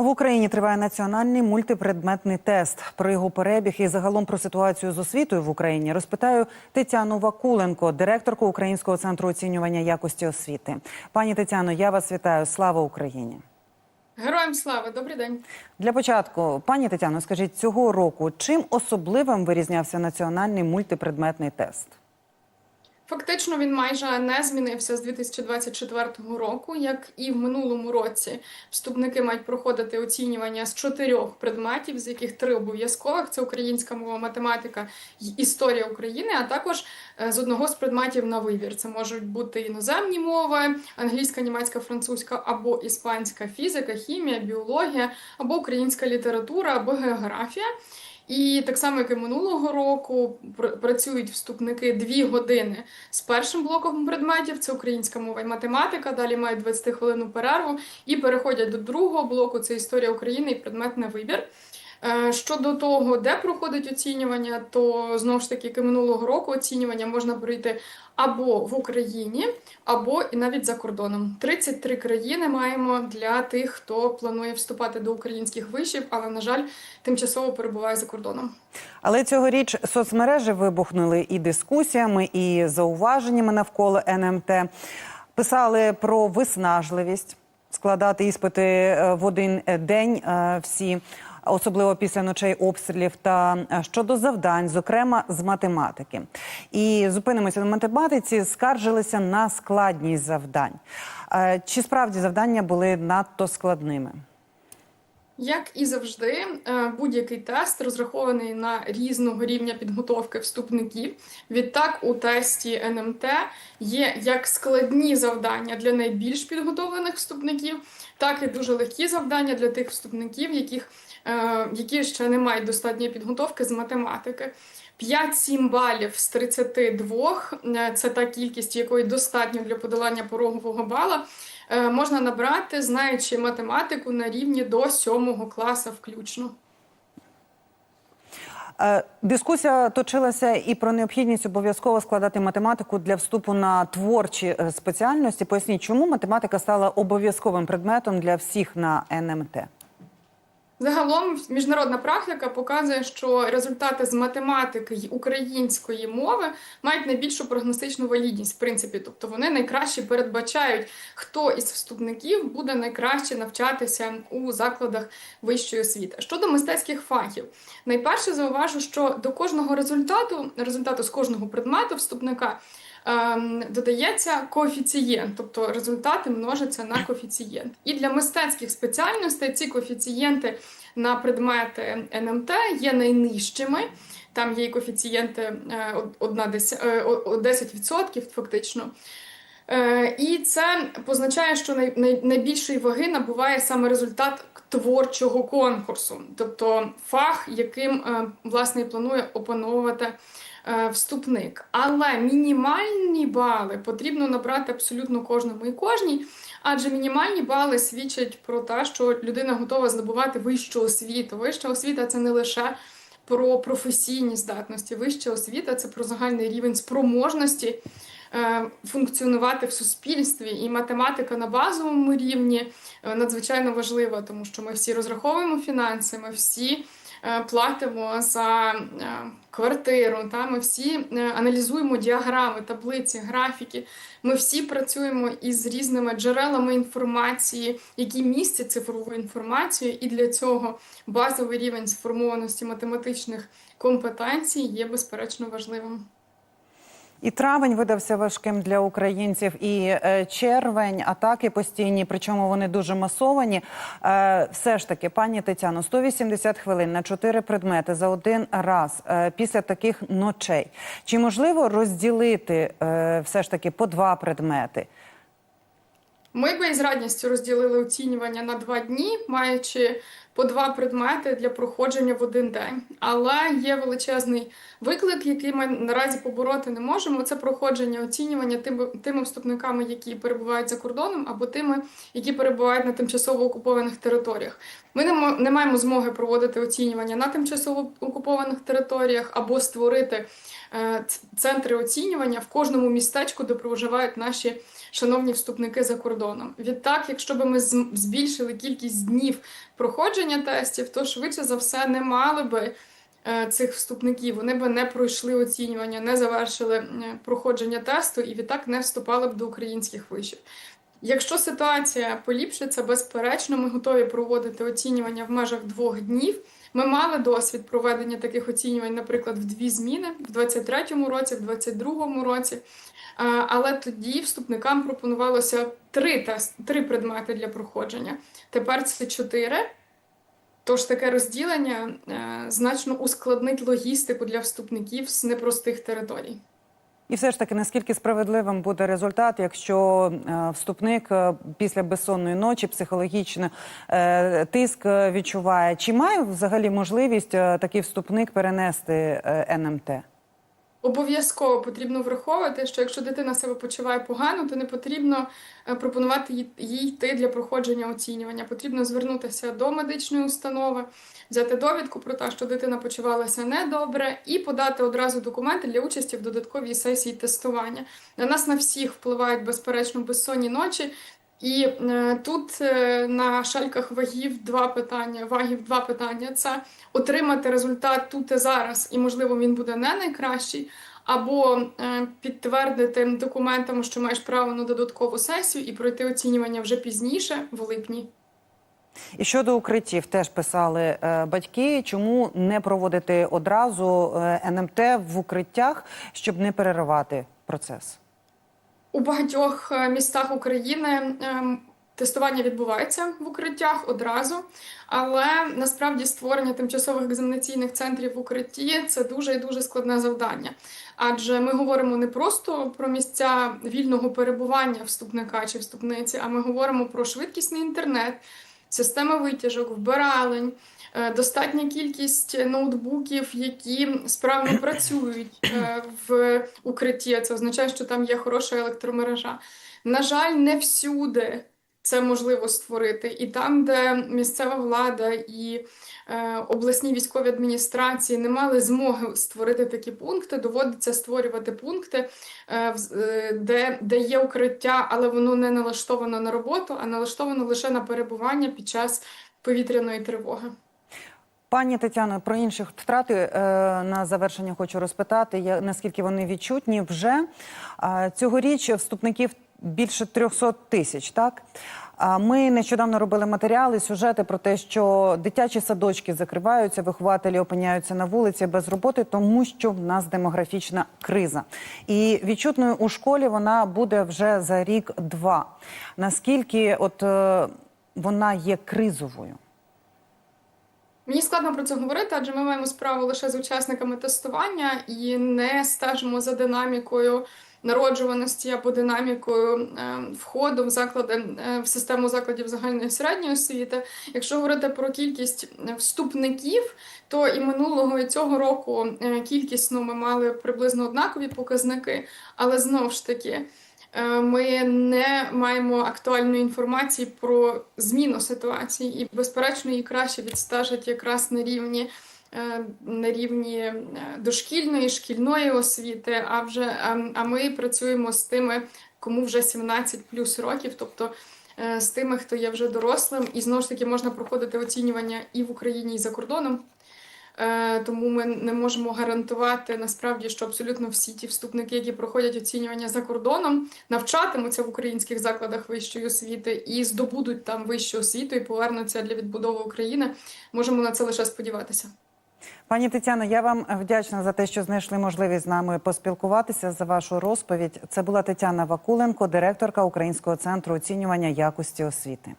В Україні триває національний мультипредметний тест. Про його перебіг і загалом про ситуацію з освітою в Україні розпитаю Тетяну Вакуленко, директорку Українського центру оцінювання якості освіти. Пані Тетяно, я вас вітаю. Слава Україні! Героям слави, добрий день. Для початку, пані Тетяно, скажіть цього року, чим особливим вирізнявся національний мультипредметний тест? Фактично він майже не змінився з 2024 року, як і в минулому році. Вступники мають проходити оцінювання з чотирьох предметів, з яких три обов'язкових: це українська мова, математика і історія України, а також е, з одного з предметів на вибір. Це можуть бути іноземні мови, англійська, німецька, французька або іспанська фізика, хімія, біологія, або українська література, або географія. І так само, як і минулого року, пр- працюють вступники дві години з першим блоком предметів, це українська мова і математика. Далі мають 20 хвилинну перерву і переходять до другого блоку, це історія України і предмет на вибір. Е, Щодо того, де проходить оцінювання, то знову ж таки, як і минулого року, оцінювання можна пройти або в Україні, або і навіть за кордоном. 33 країни маємо для тих, хто планує вступати до українських вишів, але на жаль, тимчасово перебуває за кордоном. Але цьогоріч соцмережі вибухнули і дискусіями, і зауваженнями навколо НМТ. Писали про виснажливість, складати іспити е, в один день е, всі, особливо після ночей обстрілів, та е, щодо завдань, зокрема з математики. І зупинимося на математиці, скаржилися на складність завдань. Е, Чи справді завдання були надто складними? Як і завжди, е, будь-який тест розрахований на різного рівня підготовки вступників. Відтак, у тесті НМТ є як складні завдання для найбільш підготовлених вступників, так і дуже легкі завдання для тих вступників, яких, е, які ще не мають достатньої підготовки з математики. 5-7 балів з 32 е, це та кількість, якої достатньо для подолання порогового бала. Е, Можна набрати, знаючи математику на рівні до 7 класу включно. Е, Дискусія точилася і про необхідність обов'язково складати математику для вступу на творчі е, спеціальності. Поясніть, чому математика стала обов'язковим предметом для всіх на НМТ? Загалом міжнародна практика показує, що результати з математики й української мови мають найбільшу прогностичну валідність, в принципі, тобто вони найкраще передбачають, хто із вступників буде найкраще навчатися у закладах вищої освіти. Щодо мистецьких фахів, найперше зауважу, що до кожного результату, результату з кожного предмету вступника. Ем, Додається коефіцієнт, тобто результати множаться на коефіцієнт. І для мистецьких спеціальностей ці коефіцієнти на предмети НМТ є найнижчими. Там є і коефіцієнти е, одна десь- е, о- о 10% фактично. Е, І це позначає, що най, най, найбільшої ваги набуває саме результат творчого конкурсу, тобто фах, яким е, власне планує опановувати е, вступник. Але мінімальні бали потрібно набрати абсолютно кожному і кожній, адже мінімальні бали свідчать про те, що людина готова здобувати вищу освіту. Вища освіта це не лише про професійні здатності. Вища освіта це про загальний рівень спроможності е, функціонувати в суспільстві. І математика на базовому рівні е, надзвичайно важлива, тому що ми всі розраховуємо фінанси, ми всі е, платимо за е, квартиру, та ми всі е, аналізуємо діаграми, таблиці, графіки. Ми всі працюємо із різними джерелами інформації, які містять цифрову інформацію, і для цього базовий рівень сформованості математичних компетенцій є безперечно важливим. І травень видався важким для українців, і е, червень, атаки постійні, причому вони дуже масовані. Е, все ж таки, пані Тетяно, 180 хвилин на чотири предмети за один раз е, після таких ночей. Чи можливо розділити все ж таки по два предмети? Ми би із радістю розділили оцінювання на два дні, маючи по два предмети для проходження в один день. Але є величезний виклик, який ми наразі побороти не можемо. Це проходження оцінювання тими, вступниками, які перебувають за кордоном, або тими, які перебувають на тимчасово окупованих територіях. Ми не, мо- не маємо змоги проводити оцінювання на тимчасово окупованих територіях або створити е, центри оцінювання в кожному містечку, де проживають наші шановні вступники за кордоном. Відтак, якщо б ми збільшили кількість днів проходження тестів, то швидше за все не мали би е, цих вступників. Вони би не пройшли оцінювання, не завершили проходження тесту і відтак не вступали б до українських вишів. Якщо ситуація поліпшиться, безперечно, ми готові проводити оцінювання в межах двох днів. Ми мали досвід проведення таких оцінювань, наприклад, в дві зміни в 23-му році, в 22-му році. Е, Але тоді вступникам пропонувалося три тест, три предмети для проходження. Тепер це чотири. Тож таке розділення е, значно ускладнить логістику для вступників з непростих територій. І все ж таки, наскільки справедливим буде результат, якщо е, вступник е, після безсонної ночі психологічно тиск відчуває? Чи має взагалі можливість такий вступник перенести НМТ? Обов'язково потрібно враховувати, що якщо дитина себе почуває погано, то не потрібно е, пропонувати їй- йти для проходження оцінювання. Потрібно звернутися до медичної установи, взяти довідку про те, що дитина почувалася недобре, і подати одразу документи для участі в додатковій сесії тестування. На нас на всіх впливають безперечно безсонні ночі. І е, тут е, на шальках вагів два питання. Вагів два питання: це отримати результат тут і зараз, і можливо він буде не найкращий, або е, підтвердити документами, що маєш право на додаткову сесію, і пройти оцінювання вже пізніше, в липні. І щодо укриттів, теж писали е, батьки, чому не проводити одразу е, НМТ в укриттях, щоб не переривати процес? У багатьох е, містах України ем, тестування відбувається в укриттях одразу, але насправді створення тимчасових екзаменаційних центрів в укритті це дуже і дуже складне завдання. Адже ми говоримо не просто про місця вільного перебування вступника чи вступниці, а ми говоримо про швидкісний інтернет. Системи витяжок, вбиралень, достатня кількість ноутбуків, які справно працюють е, в укритті. Це означає, що там є хороша електромережа. На жаль, не всюди це можливо створити. І там, де місцева влада і е, обласні військові адміністрації не мали змоги створити такі пункти, доводиться створювати пункти, е, е, де, де є укриття, але воно не налаштовано на роботу, а налаштовано лише на перебування під час повітряної тривоги. Пані Тетяно, про інші втрати е, на завершення хочу розпитати, наскільки вони відчутні вже. Цьогоріч вступників більше 300 тисяч, так? Ми нещодавно робили матеріали, сюжети про те, що дитячі садочки закриваються, вихователі опиняються на вулиці без роботи, тому що в нас демографічна криза. І відчутною у школі вона буде вже за рік-два. Наскільки от е, вона є кризовою? Мені складно про це говорити, адже ми маємо справу лише з учасниками тестування і не стежимо за динамікою народжуваності або динамікою е, входу в заклади е, в систему закладів загальної середньої освіти. Якщо говорити про кількість е, вступників, то і минулого і цього року кількісно ми мали приблизно однакові показники, але знову ж таки. Е, Ми не маємо актуальної інформації про зміну ситуації, і безперечно її краще відстежать якраз на рівні. е, На рівні е, дошкільної, шкільної освіти, а вже а, ми працюємо з тими, кому вже 17 плюс років, тобто з тими, хто є вже дорослим, і знову ж таки можна проходити оцінювання і в Україні, і за кордоном. Е, Тому ми не можемо гарантувати насправді, що абсолютно всі ті вступники, які проходять оцінювання за кордоном, навчатимуться в українських закладах вищої освіти і здобудуть там вищу освіту і повернуться для відбудови України. Можемо на це лише сподіватися. Пані Тетяно, я вам вдячна за те, що знайшли можливість з нами поспілкуватися за вашу розповідь. Це була Тетяна Вакуленко, директорка Українського центру оцінювання якості освіти.